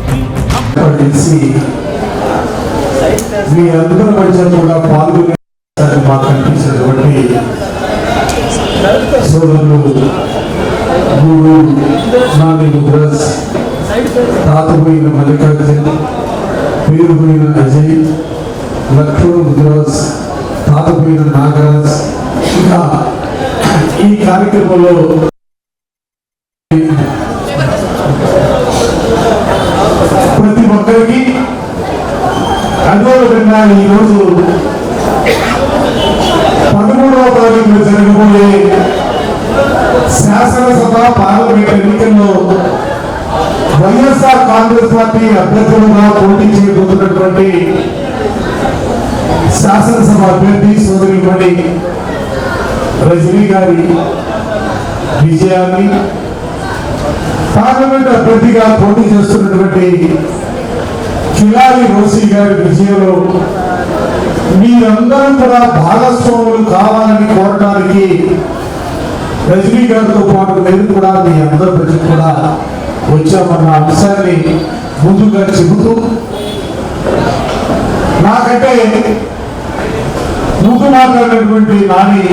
నమ్మాటికి మీ అందరి మధ్య కూడా పాల్గొనే మాకు కనిపించినటువంటి సోదరులు గురు నాని ముద్రస్ తాతపోయిన మల్లికార్జున్ పేరుపోయిన అజయ్ లక్ష్మణ్ ముద్రస్ తాతపోయిన నాగరాజ్. ఇంకా ఈ కార్యక్రమంలో అదేవిధంగా ఈరోజు పదమూడవ తారీఖున జరగబోయే శాసనసభ పార్లమెంట్ ఎన్నికల్లో వైఎస్ఆర్ కాంగ్రెస్ పార్టీ అభ్యర్థులుగా పోటీ చేయబోతున్నటువంటి శాసనసభ అభ్యర్థి సోదరి రజనీ గారి విజయాన్ని పార్లమెంట్ అభ్యర్థిగా పోటీ చేస్తున్నటువంటి కిలారి రోసి గారి విజయంలో మీరందరూ కూడా భాగస్వాములు కావాలని కోరడానికి రజనీ గారితో పాటు నేను కూడా మీ అందరి ప్రజలు కూడా వచ్చామన్న అంశాన్ని ముందుగా చెబుతూ నాకంటే ముందు మాట్లాడినటువంటి నాని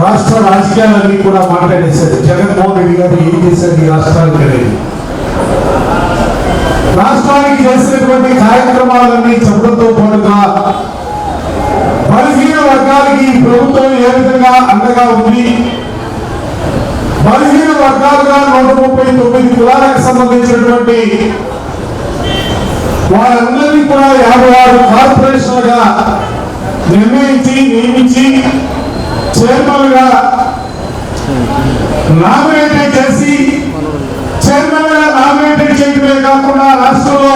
రాష్ట్ర రాజకీయాలన్నీ కూడా మాట్లాడేశారు. జగన్మోహన్ రెడ్డి గారు ఏం చేశారు ఈ రాష్ట్రానికి అనేది. రాష్ట్రానికి చేసినటువంటి కార్యక్రమాలన్నీ చెప్పడంతో పాటుగా బలహీన వర్గాలకి ప్రభుత్వం ఏ విధంగా అండగా ఉంది? బలహీన వర్గాలుగా నూట ముప్పై తొమ్మిది కులాలకు సంబంధించినటువంటి వారందరినీ కూడా యాభై ఆరు కార్పొరేషన్లుగా నిర్ణయించి నియమించి చైర్మన్గా నామినేట్ చేసి చైర్మన్ నామినేటెడ్ చేయడమే కాకుండా రాష్ట్రంలో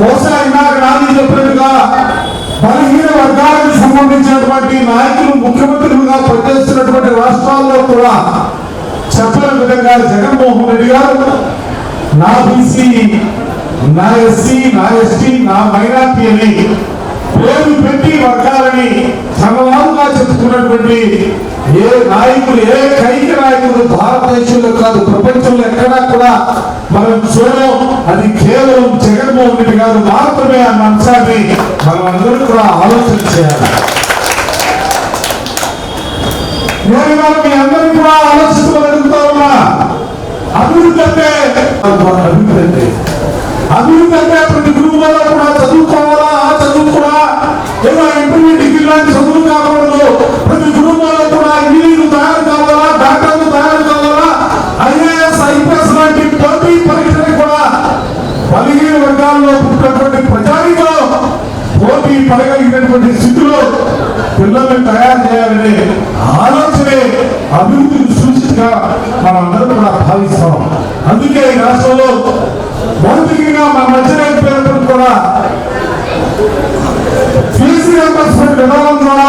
బహుశా ఇందాక నాని చెప్పినట్టుగా బలహీన వర్గాలకు సంబంధించినటువంటి నాయకులు ముఖ్యమంత్రులుగా పనిచేస్తున్నటువంటి రాష్ట్రాల్లో కూడా చెప్పని విధంగా జగన్మోహన్ రెడ్డి గారు నా బీసీ నా ఎస్సీ నా ఎస్టీ నా మైనార్టీ అని పేరు పెట్టి వర్గాలని తనవారుగా చెప్పుకున్నటువంటి ఏ నాయకులు ఏ కైక నాయకులు భారతదేశంలో కాదు ప్రపంచంలో ఎక్కడా కూడా మనం చూడం అది కేవలం జగన్మోహన్ రెడ్డి గారు మాత్రమే అన్న అంశాన్ని మనం అందరూ కూడా ఆలోచన చేయాలి. నేను ఇవాళ మీ అందరినీ కూడా ఆలోచించగలుగుతా ఉన్నా. అభివృద్ధి అంటే అభివృద్ధి అంటే అభివృద్ధి అంటే ప్రతి కుటుంబంలో కూడా చదువుకోవాలా? ఆ చదువు కూడా ఏదో ఇంటర్మీడియట్ డిగ్రీ లాంటి చదువులు కాకూడదు. అభివృద్ధిని సూచితగా మనం అందరం కూడా భావిస్తాం. అందుకే ఈ రాష్ట్రంలో భౌతికంగా మా మధ్య పేరు కూడా ఫీజు రియంబర్స్మెంట్ విధానం ద్వారా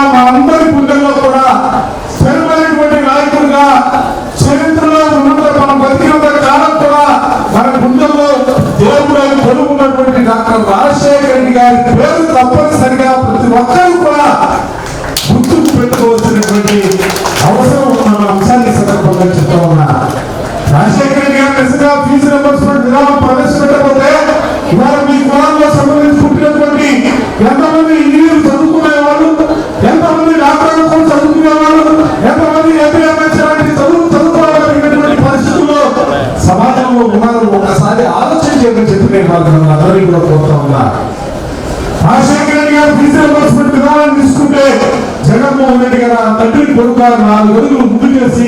చేయమని చెప్పి అందరినీ కూడా కోరుతా ఉన్నా. రాజశేఖర రెడ్డి గారు ఫీజు రియంబర్స్మెంట్ విధానాన్ని తీసుకుంటే జగన్మోహన్ రెడ్డి గారు ఆ తండ్రి కొడుకు నాలుగు రోజులు ముందు చేసి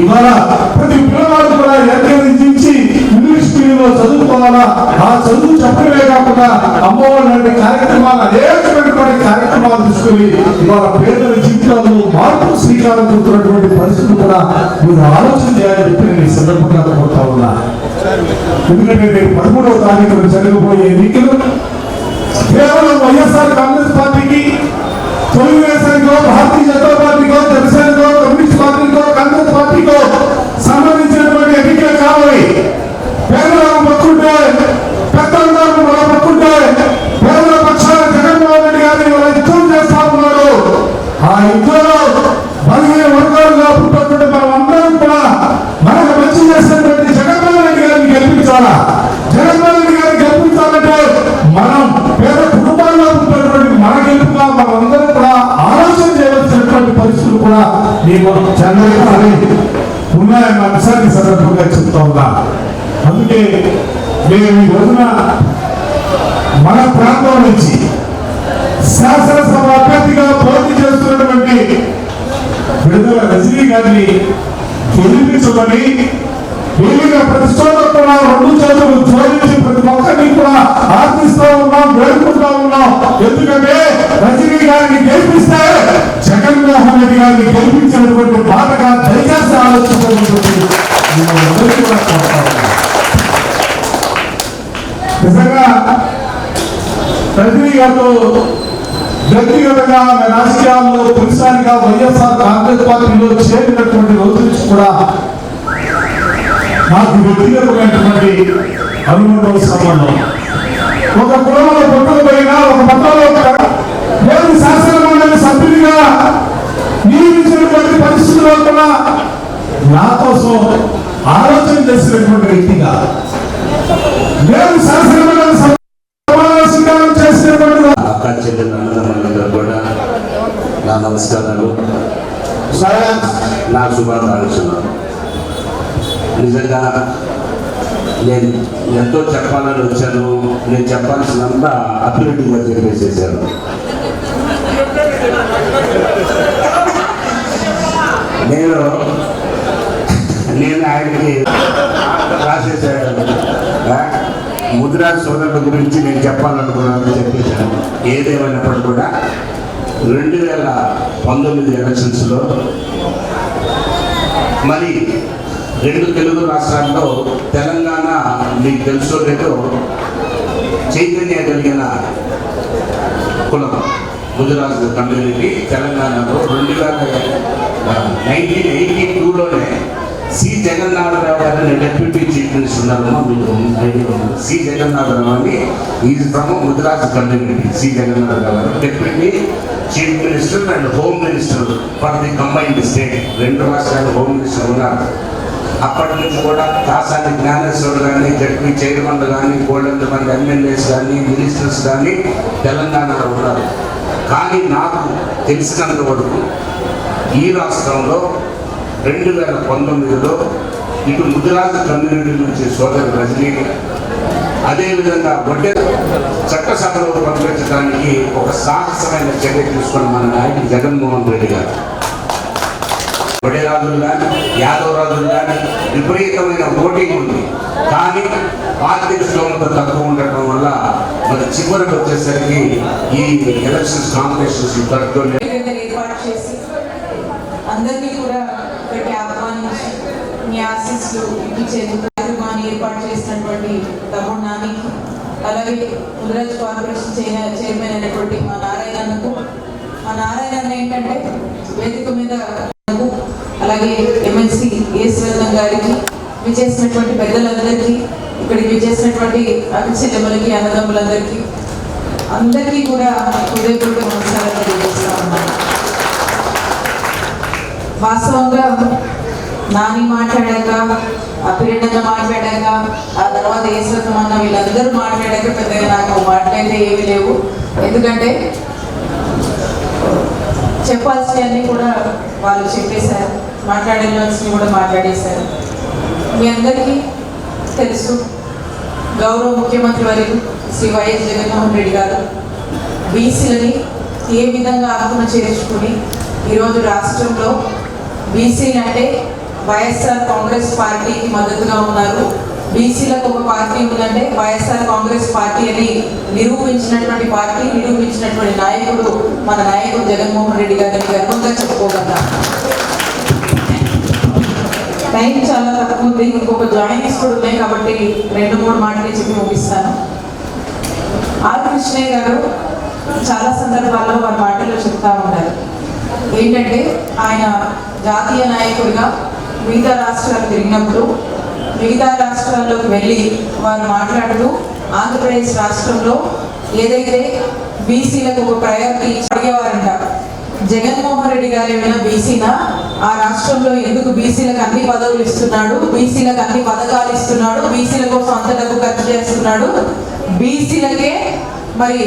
ఇవాళ ప్రతి పిల్లవాడు కూడా ఎంకరేజించి ఇంగ్లీష్ మీడియంలో చదువుకోవాలా? ఆ చదువు చెప్పడమే కాకుండా అమ్మఒడి లాంటి కార్యక్రమాలు అనేకమైనటువంటి కార్యక్రమాలు తీసుకుని ఇవాళ పేదల జీవితాల్లో మార్పు శ్రీకారం చుడుతున్నటువంటి పరిస్థితులు కూడా మీరు ఆలోచన చేయాలి చెప్పి నేను ఈ సందర్భంగా కోరుతా ఉన్నా ఎందుకంటే రేపు పదమూడవ తారీఖున జరగబోయే ఎన్నికలు కేవలం వైఎస్ఆర్ కాంగ్రెస్ పార్టీకి తెలుగుదేశానికో ఉన్నాయన్న సందర్భంగా చెప్తా ఉన్నా. అందుకే నేను ఈ రోజున మన ప్రాంతం నుంచి శాసనసభ అభ్యర్థిగా పోటీ చేస్తున్నటువంటి విడుదల రజనీ గారిని గెలిపించమని వీలుగా ప్రతిష్టోత్తున్నా రెండు చేతులు జోడించి ప్రతి రజనీ గారితో వ్యక్తిగతంగా ఆమె రాజకీయాల్లో తొలిసారిగా వైఎస్ఆర్ కాంగ్రెస్ పార్టీలో చేరినటువంటి రోజు నుంచి కూడా నాకు వ్యక్తిగతమైనటువంటి అనుబంధం సంబంధం. ఒక కులం చెప్పాల్సినంత అభివృద్ధిగా చెప్పేసేసాను నేను నేను ఆయనకి రాసేసాను ముద్రా సోదరుల గురించి నేను చెప్పాలనుకున్నాను చెప్పేశాను. ఏదేమైనప్పటికీ కూడా రెండు వేల పంతొమ్మిది ఎలక్షన్స్లో మరి రెండు తెలుగు రాష్ట్రాల్లో తెలంగాణ మీకు తెలుసో లేదో చైతన్య కలిగిన కులం ముదిరాజు కమ్యూనిటీ తెలంగాణలో రెండు వేల నైన్టీన్ ఎయిటీ టూలోనే సి జగన్నాథరావు గారిని డెప్యూటీ చీఫ్ మినిస్టర్ ఉన్నారమ్మా మీకు ఐడియా ఉంది సి జగన్నాథరావు అని is from Mudiraj community C Jagannatharao గారు deputy chief minister and home minister for the combined state రెండు రాష్ట్రాలు హోమ్ మినిస్టర్ ఉన్నారు అప్పటి నుంచి కూడా కాసాని జ్ఞానేశ్వరుడు కానీ జడ్పీ చైర్మన్లు కానీ కోళ్ళంత మంది ఎమ్మెల్యేస్ కానీ మినిస్టర్స్ కానీ తెలంగాణలో ఉన్నారు. కానీ నాకు తెలిసినంత వరకు ఈ రాష్ట్రంలో రెండు వేల పంతొమ్మిదిలో ఇటు ముదిరాజు కమ్యూనిటీ నుంచి సోదరు రజనీ అదేవిధంగా వడ్డే చట్టసభలో పంపించడానికి ఒక సాహసమైన చర్య తీసుకున్న మన నాయకుడు జగన్మోహన్ రెడ్డి గారు. రాజులు కానీ యాదవ్ రాజులు కానీ విపరీతమైన ఓటింగ్ ఉంది. కానీ ఆర్థిక స్తోమత తక్కువ ఉండటం వల్ల మరి చివరికి వచ్చేసరికి ఈ ఎలక్షన్స్ కాంపిటీషన్స్ తక్కువ వేదికగా అందరినీ కూడా ఇక్కడికి ఆహ్వానించి మీ ఆశీస్సులు ఇప్పించేందుకు ఏర్పాటు చేసినటువంటి తమ్ముడు నానికి అలాగే ముదిరాజ్ కార్పొరేషన్ చైర్- చైర్మన్ అయినటువంటి మా నారాయణకు మా నారాయణ ఏంటంటే వేదిక మీద అలాగే ఎమ్మెల్సీ ఈశ్వరన్ గారికి విచ్చేసినటువంటి పెద్దలందరికీ ఇక్కడికి విచ్చేసినటువంటి అక్క అన్నదమ్ములందరికీ అందరికీ కూడా హృదయపూర్వక నమస్కారాలు తెలియజేస్తా ఉన్నాను. వాస్తవంగా నాని మాట్లాడాక అభిరెడ్డన్న మాట్లాడాక ఆ తర్వాత ఈశ్వరం అన్న వీళ్ళందరూ మాట్లాడాక పెద్దగా నాకు మాట్లాడితే ఏమీ లేవు. ఎందుకంటే చెప్పాల్సినవన్నీ కూడా వాళ్ళు చెప్పేశారు. మాట్లాడేవాల్సినవి కూడా మాట్లాడేశారు. మీ అందరికీ తెలుసు గౌరవ ముఖ్యమంత్రి వర్యులు శ్రీ వైఎస్ జగన్మోహన్ రెడ్డి గారు బీసీలని ఏ విధంగా ఆత్మ చేర్చుకుని ఈరోజు రాష్ట్రంలో బీసీలు అంటే వైఎస్ఆర్ కాంగ్రెస్ పార్టీకి మద్దతుగా ఉన్నారు. బీసీలకు ఒక పార్టీ ఉందంటే వైఎస్ఆర్ కాంగ్రెస్ పార్టీ అని నిరూపించినటువంటి పార్టీ నిరూపించినటువంటి నాయకుడు మన నాయకుడు జగన్మోహన్ రెడ్డి గారిని గర్వంగా చెప్పుకోగలరా టైం చాలా తక్కువ ఉంది. ఇంకొక జాయినింగ్స్ కూడా ఉన్నాయి కాబట్టి రెండు మూడు మాటలు చెప్పి ముగిస్తాను. ఆర్ కృష్ణయ్య గారు చాలా సందర్భాల్లో వారి మాటల్లో చెప్తా ఉంటారు ఏంటంటే ఆయన జాతీయ నాయకుడిగా మిగతా రాష్ట్రాలు తిరిగినప్పుడు మిగతా రాష్ట్రాల్లోకి వెళ్ళి వారు మాట్లాడుతూ ఆంధ్రప్రదేశ్ రాష్ట్రంలో ఏదైతే బీసీలకు ఒక ప్రయారిటీ అడిగేవారంట జగన్మోహన్ రెడ్డి గారు ఏమైనా బీసీనా? ఆ రాష్ట్రంలో ఎందుకు బీసీలకు అన్ని పదవులు ఇస్తున్నాడు? బీసీలకు అన్ని పథకాలు ఇస్తున్నాడు? బీసీల కోసం అంత డబ్బు ఖర్చు చేస్తున్నాడు? బీసీలకే మరి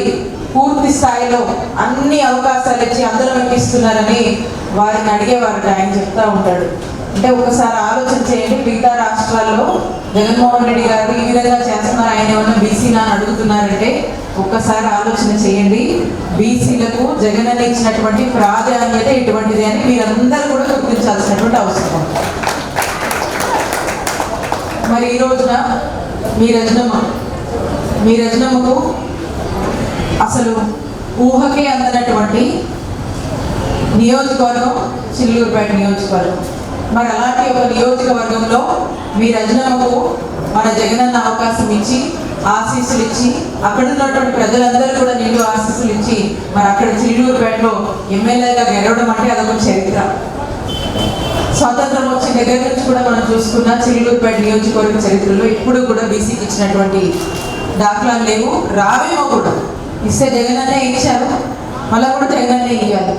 పూర్తి స్థాయిలో అన్ని అవకాశాలు ఇచ్చి అందరం ఎక్కిస్తున్నారని వారిని అడిగేవారంట ఆయన చెప్తా ఉంటాడు. అంటే ఒకసారి ఆలోచన చేయండి మిగతా రాష్ట్రాల్లో జగన్మోహన్ రెడ్డి గారు ఈ విధంగా చేస్తున్నారు. ఆయన ఏమన్నా బీసీనా అని అడుగుతున్నారంటే ఒక్కసారి ఆలోచన చేయండి. బీసీలకు జగన్ అని ఇచ్చినటువంటి ప్రాధాన్యత ఇటువంటిది అని మీరందరూ కూడా గుర్తించాల్సినటువంటి అవసరం. మరి ఈ రోజున మీ రజనమ్మ మీ రజనమ్మకు అసలు ఊహకే అందనటువంటి నియోజకవర్గం చిల్లూరుపేట నియోజకవర్గం. మరి అలాంటి ఒక నియోజకవర్గంలో మీ రజనకు మన జగనన్న అవకాశం ఇచ్చి ఆశీస్సులు ఇచ్చి అక్కడ ఉన్నటువంటి ప్రజలందరూ కూడా నిండు ఆశీస్సులు ఇచ్చి మరి అక్కడ చిల్లూరుపేటలో ఎమ్మెల్యేగా గెలవడం అంటే అదొక చరిత్ర. స్వాతంత్రం వచ్చిన దగ్గర నుంచి కూడా మనం చూసుకున్న చిల్లూరుపేట నియోజకవర్గ చరిత్రలో ఇప్పుడు కూడా బీసీకి ఇచ్చినటువంటి దాఖలాలు లేవు. రావేమో కూడా. ఇస్తే జగనన్నే ఇచ్చారు. మళ్ళీ కూడా జగన్ ఇవ్వాలి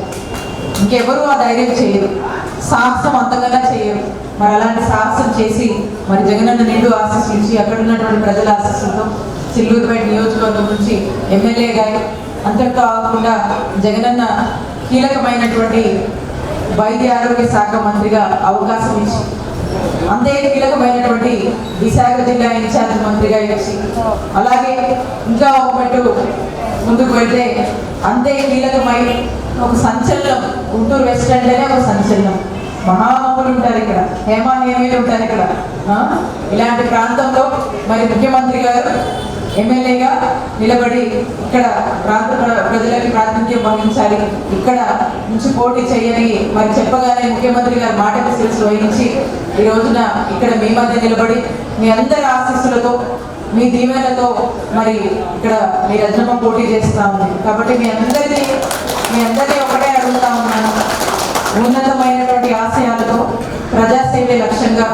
ఇంకెవరు ఆ ధైర్యం చేయరు. సాహసం అంతకన్నా చేయరు. మరి అలాంటి సాహసం చేసి మరి జగనన్న నిండు ఆశీస్సులు అక్కడ ఉన్నటువంటి ప్రజల ఆశీస్సులతో చిల్లూరుపేట నియోజకవర్గం నుంచి ఎమ్మెల్యే గారు అంతటితో కాకుండా జగనన్న కీలకమైనటువంటి వైద్య ఆరోగ్య శాఖ మంత్రిగా అవకాశం ఇచ్చి అంతే కీలకమైనటువంటి విశాఖ జిల్లా ఇన్ఛార్జ్ మంత్రిగా ఇచ్చి అలాగే ఇంకా ఒక మెట్టు ముందుకు వెళ్తే అంతే కీలకమై ఒక సంచలనం గుంటూరు వెస్ట్ అంటేనే ఒక సంచలనం. మహామహులు ఉంటారు ఇక్కడ. హేమాహేమీలు ఉంటారు ఇక్కడ. ఇలాంటి ప్రాంతంలో మరి ముఖ్యమంత్రి గారు ఎమ్మెల్యేగా నిలబడి ఇక్కడ ప్రాంత ప్ర- ప్రజలకి ప్రాతినిధ్యం వహించాలి. ఇక్కడ నుంచి పోటీ చేయని మరి చెప్పగానే ముఖ్యమంత్రి గారు మాటకు శిరస్సు వహించి ఈ రోజున ఇక్కడ మీ మధ్య నిలబడి మీ అందరి ఆశీస్సులతో మీ దీవెనలతో మరి ఇక్కడ మీ రజనమ్మ పోటీ చేస్తా ఉంది. కాబట్టి మీ అందరినీ మీ అందరినీ ఒకటే ఉన్నతమైనటువంటి ఆశయాలతో ప్రజాసేవే లక్ష్యంగా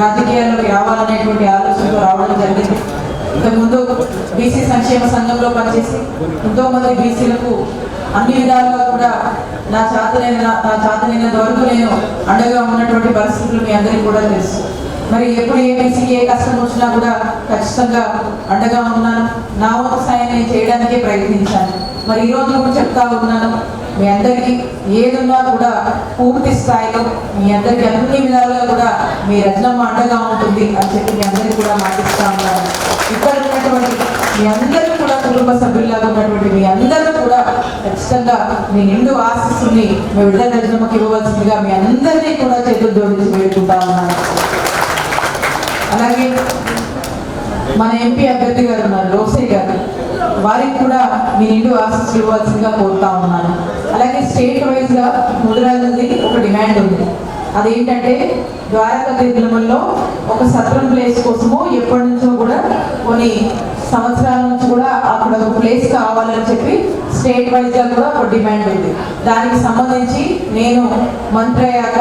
రాజకీయాల్లోకి రావాలనేటువంటి ఆలోచనతో రావడం జరిగింది. ఇంతకుముందు బీసీ సంక్షేమ సంఘంలో పనిచేసి ఎంతో మంది బీసీలకు అన్ని విధాలుగా కూడా నా చేతనైన నా చేతనైనంత వరకు నేను అండగా ఉన్నటువంటి పరిస్థితులు మీ అందరికీ కూడా తెలుసు. మరి ఎప్పుడు ఏ బీసీకి ఏ కష్టం వచ్చినా కూడా ఖచ్చితంగా అండగా ఉన్నాను. నా వంతు సాయం నేను చేయడానికే ప్రయత్నించాను. మరి ఈ రోజు కూడా చెప్తా ఉన్నాను. మీ అందరికీ ఏదున్నా కూడా పూర్తి స్థాయిలో మీ అందరికీ అన్ని విధాలుగా కూడా మీ రచనమ్మ అండగా ఉంటుంది అని చెప్పి మీ అందరికీ కూడా మాటిస్తా ఉన్నాను. ఇక్కడ ఉన్నటువంటి మీ అందరూ కూడా కుటుంబ సభ్యుల్లాగా ఉన్నటువంటి మీ అందరూ కూడా ఖచ్చితంగా మీ నిండు ఆశిస్సుని మీ విడుదల రజనమ్మకి ఇవ్వవలసిందిగా మీ అందరినీ కూడా చేతులు జోడించి వేడుకుంటా ఉన్నాను. అలాగే మన ఎంపీ అభ్యర్థి గారు ఉన్నారు లోసే గారు. వారికి కూడా మీ నిండు ఆశీస్సులు ఇవ్వాల్సిందిగా కోరుతా ఉన్నాను. అలాగే స్టేట్ వైజ్గా ముదిరాజుది ఒక డిమాండ్ ఉంది. అదేంటంటే ద్వారకా తిరుమలలో ఒక సత్రం ప్లేస్ కోసము ఎప్పటి నుంచో కూడా కొన్ని సంవత్సరాల అక్కడ ఒక ప్లేస్ కావాలని చెప్పి స్టేట్ వైజ్గా కూడా ఒక డిమాండ్ ఉంది. దానికి సంబంధించి నేను మంత్రి అయ్యాక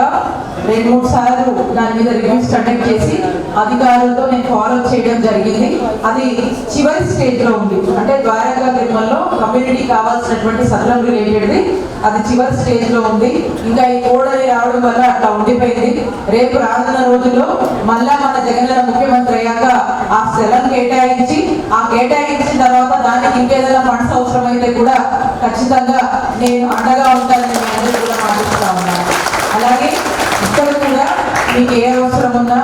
రెండు మూడు సార్లు దాని మీద రివ్యూస్ కండక్ట్ చేసి అధికారులతో నేను ఫాలో చేయడం జరిగింది. అది చివరి స్టేజ్లో ఉంది. అంటే ద్వారకా తిరుమలలో కమ్యూనిటీ కావాల్సినటువంటి సత్రం రిలేటెడ్ది అది చివరి స్టేజ్లో ఉంది. ఇంకా ఈ కోడలి రావడం వల్ల అట్లా ఉండిపోయింది. రేపు రానున్న రోజుల్లో మళ్ళా మన జగన్ ముఖ్యమంత్రి అయ్యాక ఆ స్థలం కేటాయించి ఆ కేటాయించిన తర్వాత దానికి ఇంకేదైనా ఫండ్స్ అవసరమైతే కూడా ఖచ్చితంగా నేను అండగా ఉంటానని మీ కూడా మాటిస్తా ఉన్నాను. అలాగే ఇక్కడ కూడా మీకు ఏ అవసరం ఉన్నా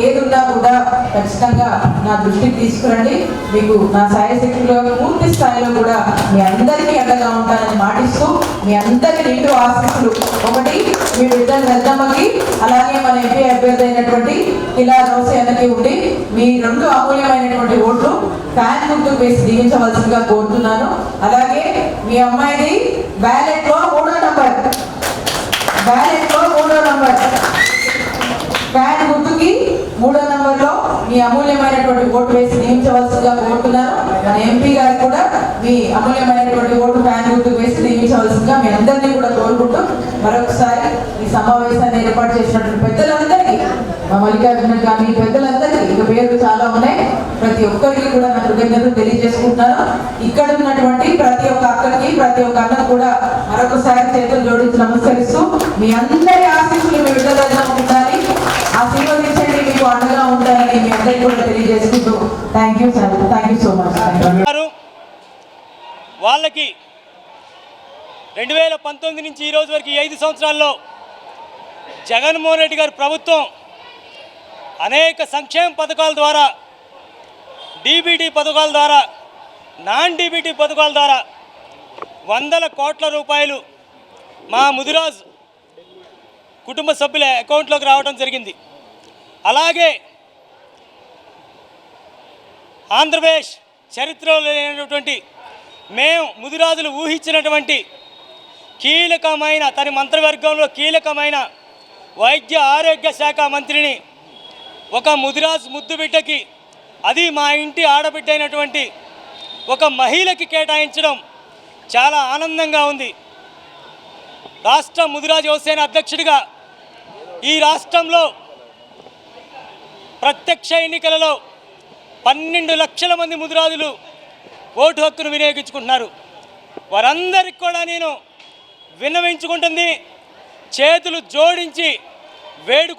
ఏదున్నా కూడా ఖచ్చితంగా నా దృష్టికి తీసుకురండి. మీకు నా సాయశక్తిలో పూర్తి స్థాయిలో కూడా మీ అందరికీ అండగా ఉంటానని మాటిస్తూ మీ అందరికీ రెండు ఆశీస్సులు. ఒకటి మీ బిడ్డలు విడుదల అలాగే మన ఎంపీ అభ్యర్థి అయినటువంటి ఇలా రోసే అన్నకి ఉండి మీ రెండు అమూల్యమైనటువంటి ఓట్లు ఫ్యాన్ గుర్తు వేసి దిగించవలసిందిగా కోరుతున్నాను. అలాగే మీ అమ్మాయిది బ్యాలెట్లో మూడో నంబర్. బ్యాలెట్లో మూడో నంబర్. ఫ్యాన్ గుర్తుకి మూడో నంబర్లో మీ అమూల్యమైనటువంటి ఓటు వేసి నియమించవలసిందిగా కోరుతున్నారు మన ఎంపీ గారు కూడా మీ అమూల్యమైనటువంటి ఓటు ఫ్యాన్ గుర్తు వేసి నియమించవలసిందిగా మీ అందరినీ కూడా కోరుకుంటూ మరొకసారి ఈ సమావేశాన్ని ఏర్పాటు చేసినటువంటి పెద్దలందరికీ మా మల్లికార్జున కానీ పెద్దలందరికీ ఇక పేర్లు చాలా ఉన్నాయి. ప్రతి ఒక్కరికి కూడా నా కృతజ్ఞతలు తెలియజేసుకుంటున్నాను. ఇక్కడ ఉన్నటువంటి ప్రతి ఒక్క అక్కకి ప్రతి ఒక్క అన్నకు కూడా మరొకసారి చేతులు జోడించి నమస్కరిస్తూ మీ అందరి కూడా తెలియజేసుకుంటూ thank you sir thank you so much వాళ్ళకి రెండు వేల పంతొమ్మిది నుంచి ఈ రోజు వరకు ఈ ఐదు సంవత్సరాల్లో జగన్మోహన్ రెడ్డి గారి ప్రభుత్వం అనేక సంక్షేమ పథకాల ద్వారా డీబీటీ పథకాల ద్వారా నాన్ డీబీటీ పథకాల ద్వారా వందల కోట్ల రూపాయలు మా ముదిరాజ్ కుటుంబ సభ్యుల అకౌంట్లోకి రావడం జరిగింది. అలాగే ఆంధ్రప్రదేశ్ చరిత్రలో లేనటువంటి మేము ముదిరాజులు ఊహించినటువంటి కీలకమైన తన మంత్రివర్గంలో కీలకమైన వైద్య ఆరోగ్య శాఖ మంత్రిని ఒక ముదిరాజ్ ముద్దు బిడ్డకి అది మా ఇంటి ఆడబిడ్డ అయినటువంటి ఒక మహిళకి కేటాయించడం చాలా ఆనందంగా ఉంది. రాష్ట్ర ముదిరాజ్ యువసేన అధ్యక్షుడిగా ఈ రాష్ట్రంలో ప్రత్యక్ష ఎన్నికలలో పన్నెండు లక్షల మంది ముదిరాజులు ఓటు హక్కును వినియోగించుకుంటున్నారు. వారందరికి కూడా నేను విన్నవించుకుంటుంది చేతులు జోడించి వేడుకుంటున్నాను.